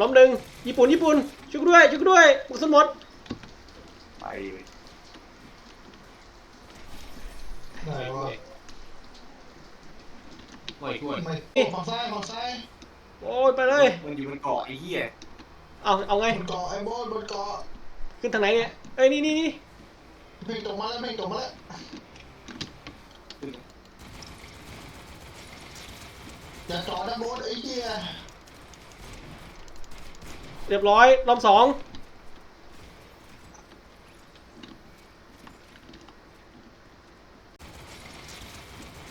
ล้มหนึ่งญี่ปุ่นญี่ปุ่นช่วยกูด้วยช่วยกูด้วยกระสุนหมดไปเลยไหนวะช่วยช่วยไม่โอ้ฝั่งซ้ายฝั่งซ้ายโอ้ยไปเลยมันอยู่บนเกาะไอ้เหี้ยเอาเอาไงบนเกาะไอ้โบนบนเกาะขึ้นทางไหนเนี่ยเอ้ยนี่นี่นี่เพลงตกมาแล้วเพลงตกมาแล้วอย่าจอดนะโบนไอ้เหี้ย เรียบร้อยล้อมสอง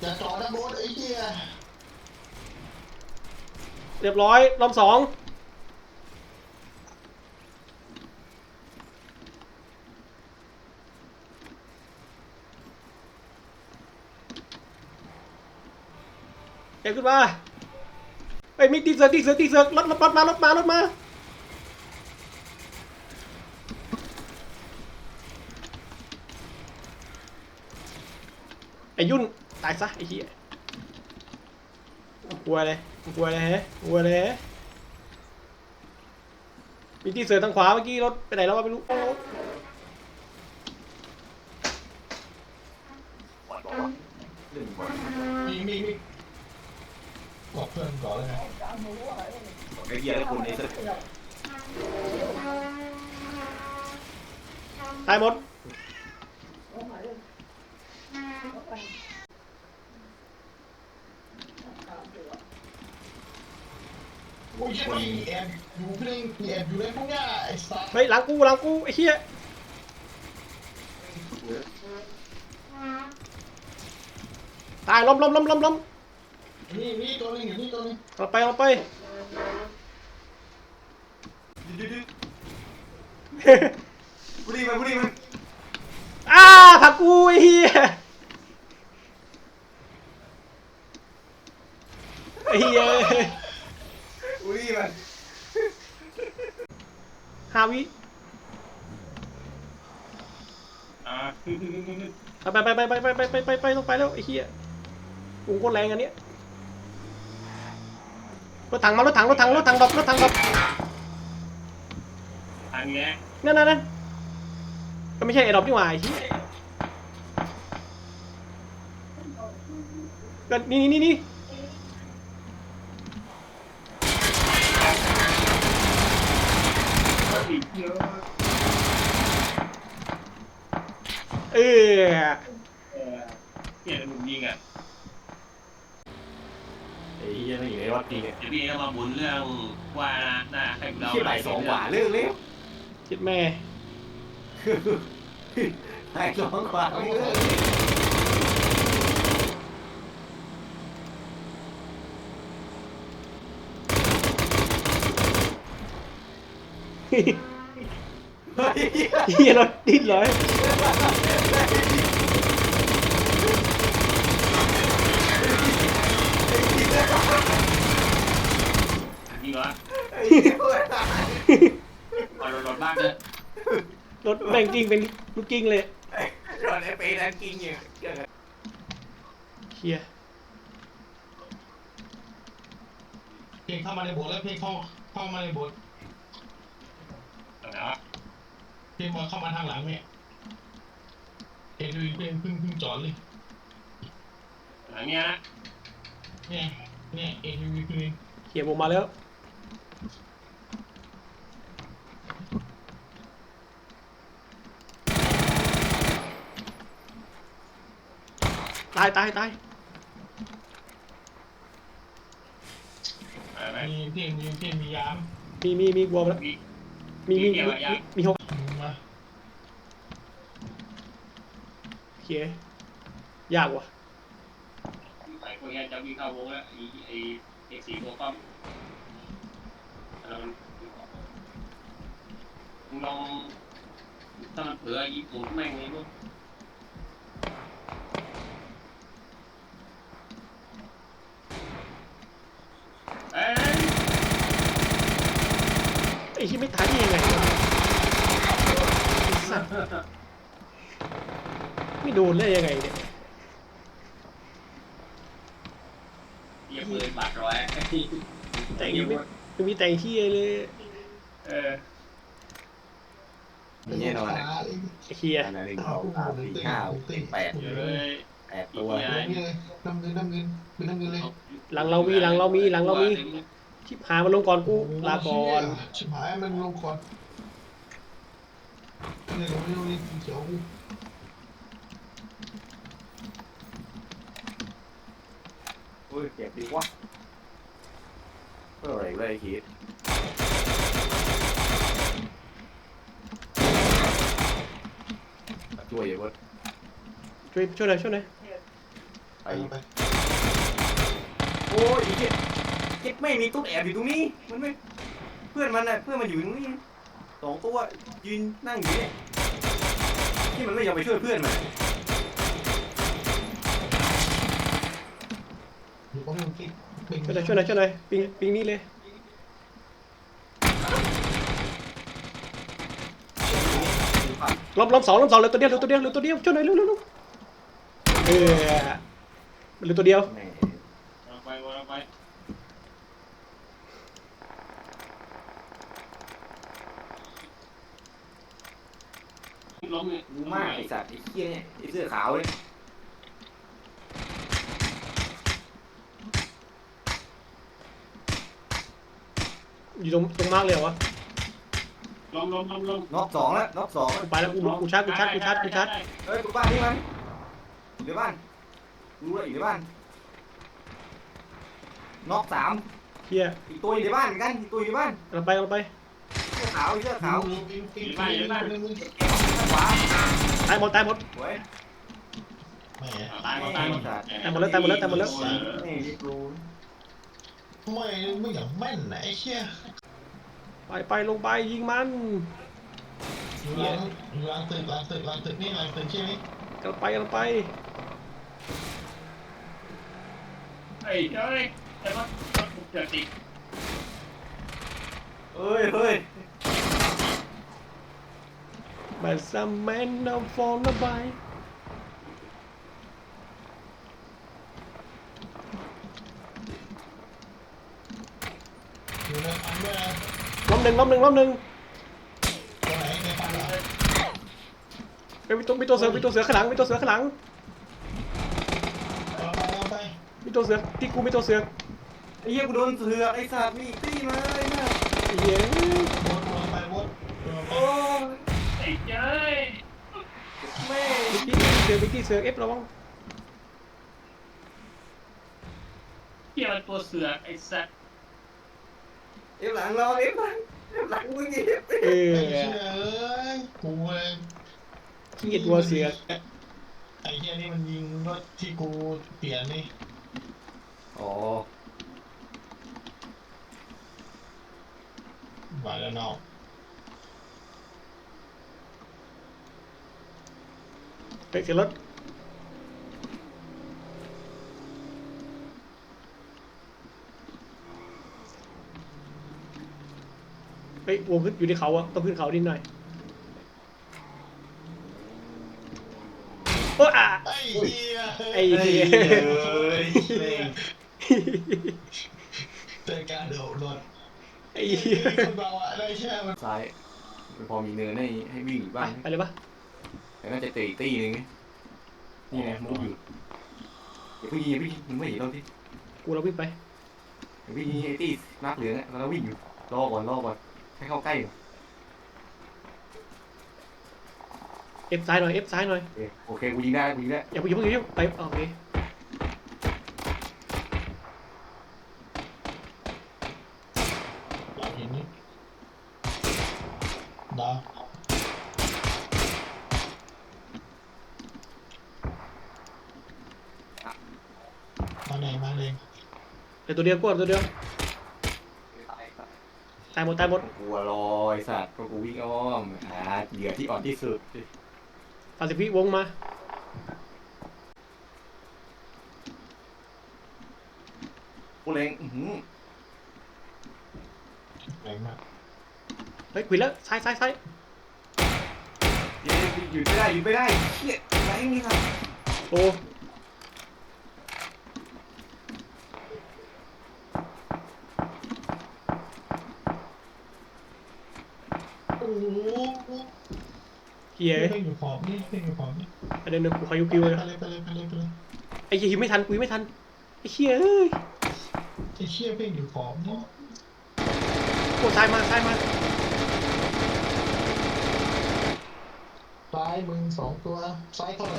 อย่าจอดนะโบนไอ้เหี้ยเรียบร้อยล้อมสองเอ็ขึ้นมาเอ้ยมีตีเสือกตีเสือกตีเสือกรถรถรถมารถมารถมา อ้ยุ่นตายซะไอ้เหี้ยกลัวเลยกลัวเลยฮะกลัวเลยฮะมีตีเสือกทางขวาเมื่อกี้รถไปไหนแล้ววะไม่รู้บอลบอกว่าเรื่องบอลมีมีมีบอกเพื่อนก่อนเลยนะบอกไอ้เหี้ยแล้วคนในสนามตายหมด โอ้ยยังมีแอบอยู่เพลงแอบอยู่ในพวกเนี้ยไอ้สัสเฮ้ยหลังกูหลังกูไอ้เหี้ยตายล้มล้มล้มล้มล้มนี่นี่ตัวนึงอยู่นี่ตัวนึงเราไปเราไปบุรีมันบุรีมันอ้าผักกูไอ้เหี้ยไอ้เหี้ย บุรีมันฮาวิอ่าไปไปไปไปไปไปไปไปไปต้องไปแล้วไอ้เหี้ยกูโคตรแรงอันเนี้ยรถถังมารถถังรถถังรถถังดับรถถังดับทางเนี้ยนั่นนั่นนั่นก็ไม่ใช่ไอ้ดอกนี่หว่าไอ้เหี้ยก็นี่นี่นี่นี่ อีก เยอะเออเออเกียรติหนุ่มยิงอะไอ้เหี้ยไม่อยู่ในวัดจริงเนี่ยเดี๋ยวพี่ก็มาบุญเรื่องว่าหน้าให้เราที่บ่ายสองกว่าเรื่องเร็วคิดแม่บ่ายสองกว่าเรื่องเฮ้ย เฮียรถดิ้นเลยจริงเหรอไอ้เหี้ยเว้ยปล่อยรถบ้านเลยรถแม่งกิ้งเป็นลูกกิ้งเลยโดนไอ้เปย์นั่นกินอยู่เฮียเพลงเข้ามาในโบสถ์แล้วเพลงเข้าเข้ามาในโบสถ์เอาเนาะ เพลงมาเข้ามาทางหลังเนี่ยเอ็นดูเพลงเพิ่งเพิ่งจอดเลยหลังเนี้ยนะเนี่ยเนี่ยเอ็นดูเพลงเฮียผมมาแล้วตายตายตายไปไปมีเพลงมีเพลงมียามมีมีมีกลัวมาแล้วมีมีมีมีเกี่ยวกับยามีมีหก มา เฮียยากว่ะใส่พวกนี้จะวิ่งเข้าวงแล้วไอ้ไอ้ไอ้สีโมปั๊มแล้วมันมึงลองถ้ามันเผื่อญี่ปุ่นแม่งเลยลูกเอ้ยไอ้ที่ไม่ตายได้ยังไงวะไอ้สัตว์ ไม่โดนได้ยังไงเนี่ยเหยียบเลยบาดร้อยแต่ยังไม่ไม่มีแต่งที่เลย เออมีแน่นอนอะไอ้เฮียอันนั้นหนึ่งสองสามสี่ห้าหกเจ็ดแปดเดี๋ยวเลยแปดตัวนี่เลยน้ำเงินน้ำเงินเป็นน้ำเงินเลย หลังเรามีหลังเรามีหลังเรามีชิบหายมันลงก่อนกูลาก่อนชิบหายมันลงก่อนเนี่ยเราไม่รู้นี่เขียวกู อ้ยเจ็บดีวะเพื่ออะไรเลยคิดช่วยอย่าเพิ่งช่วยช่วยหน่อยช่วยหน่อยไปไปโอ้ยไอ้เหี้ยเจ็บไม่มีตุ๊กแอบอยู่ตรงนี้ มันไม่ เพื่อนมันน่ะเพื่อนมันอยู่ตรงนี้สองตัวยืนนั่งอยู่เนี่ยที่มันไม่ยอมไปช่วยเพื่อนมัน อยู่ตรงนี้กิ๊กปิงช่วยหน่อยช่วยหน่อยช่วยหน่อยปิงปิงนี่เลยล้อมล้อมสองล้อมสองเหลือตัวเดียวเหลือตัวเดียวเหลือตัวเดียวช่วยหน่อยเร็วเร็วเร็วเออเหลือตัวเดียวแหมวางไปวางไปล้มเนี่ยรู้มากไอ้สัตว์ไอ้เหี้ยเนี่ยไอ้เสื้อขาวเนี่ย อยู่ตรงตรงมากเลยเหรอวะล้มล้มล้มล้มน็อกสองแล้วน็อกสองแล้วกูไปแล้วกูกูชาร์จกูชาร์จกูชาร์จกูชาร์จเฮ้ยกูบ้านนี่มันอยู่ในบ้านรู้แล้วอยู่ในบ้านน็อกสามเฮียอีกตัวอยู่ในบ้านเหมือนกันอีกตัวอยู่ในบ้านเราไปเราไปเสื้อขาวเสื้อขาวปิงปิงปิงข้างขวาตายหมดตายหมดโว้ยแหมตายหมดตายหมดตายหมดแล้วตายหมดแล้วตายหมดแล้วนี่รีบรู้ไม่ไม่อย่างแม่นนะไอ้เชี่ย ไปไปลงไปยิงมันอยู่หลังอยู่หลังตึกหลังตึกหลังตึกนี่หลังตึกใช่ไหมกำลังไปกำลังไปเฮ้ยเฮ้ยแต่ว่าเกิดติดเฮ้ยเฮ้ย But some men don't fall the by อยู่ในอันด้วยนะล้ม หนึ่งล้มหนึ่งล้มหนึ่งตัวไหนในฟันเหรอเฮ้ยมีตัวมีตัวเสือมีตัวเสือข้างหลังมีตัวเสือข้างหลังเอาไปเอาไปมีตัวเสือที่กูมีตัวเสือไอ้เหี้ยกูโดนเสือกไอ้สัตว์มีอีกตีมาไอ้เนี่ยไอ้เหี้ยวนวนไปวนวนไปโอ้ยไอ้เจ้ยแม่มิกกี้เสือมิกกี้เสือเอฟระวังเกี่ยวตัวเสือไอ้สัตว์เอฟหลังเราเอฟหลังเอฟ หลังมึงอีกเออไอ้เชี่ยเอ้ยกูเองขี้เกียจตัวเสือไอ้เชี่ยนี่มันยิงรถที่กูเปลี่ยนนี่อ๋อไหวแล้วนอกเฮ้ยเสียงรถ ฮ้ยวงขึ้นอยู่ในเขาอะต้องขึ้นเขานิดหน่อยโอ้อะไอ้เหี้ยไอ้เฮ้ยเหี้ยเอ้ยเจอการโดดรถไอ้เหี้ยคนเราอะได้แช่มันซ้ายมันพอมีเนินให้ให้วิ่งอยู่บ้างไปเลยปะแต่น่าจะเตะอีกตีหนึงไงนี่ไงมูฟอยู่อย่าเพิ่งยิงอย่าเพิ่งยิงมึงไม่เห็นเราที่กูเราวิ่งไป วิ่งยิงไอ้ตีมาร์กเหลืองอะเราวิ่งอยู่รอก่อนรอก่อน ให้เข้าใกล้ก่อนเอฟซ้ายหน่อยเอฟซ้ายหน่อยโอเคโอเคกูยิงได้กูยิงได้อย่าเพิ่งอย่าเพิ่งอย่าเพิ่งไปโอเคหลังหินนี่ดาวมาไหนมาเลยเดี๋ยวตัวเดียวกดตัวเดียว ตายหมดตายหมดกูรอไอ้สัตว์ก็กูวิ่งอ้อมหาเหยื่อที่อ่อนที่สุดสามสิบวิวงมา กูเล็งอื้อหือแรงมากเฮ้ยขวิดแล้วซ้ายซ้ายซ้ายเย้หยุดไม่ได้หยุดไม่ได้เฮียแรงนี่ครับโอ้ โห เฮียเพ่งอยู่ขอบนี่เพ่งอยู่ขอบนี่ประเด็นหนึ่งกูขอยูไปพิวเลยไปเลยไปเลยไปเลยไปเลยไอ้เหี้ยยิงไม่ทันกูยิงไม่ทันไอ้เฮียเอ้ยไอ้เชี่ยเพ่งอยู่ขอบนี่โอ้ซ้ายมาซ้ายมาซ้ายมึงสองตัวซ้ายเท่าไหร่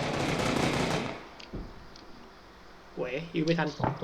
โว้ยยิงไม่ทันสองตัว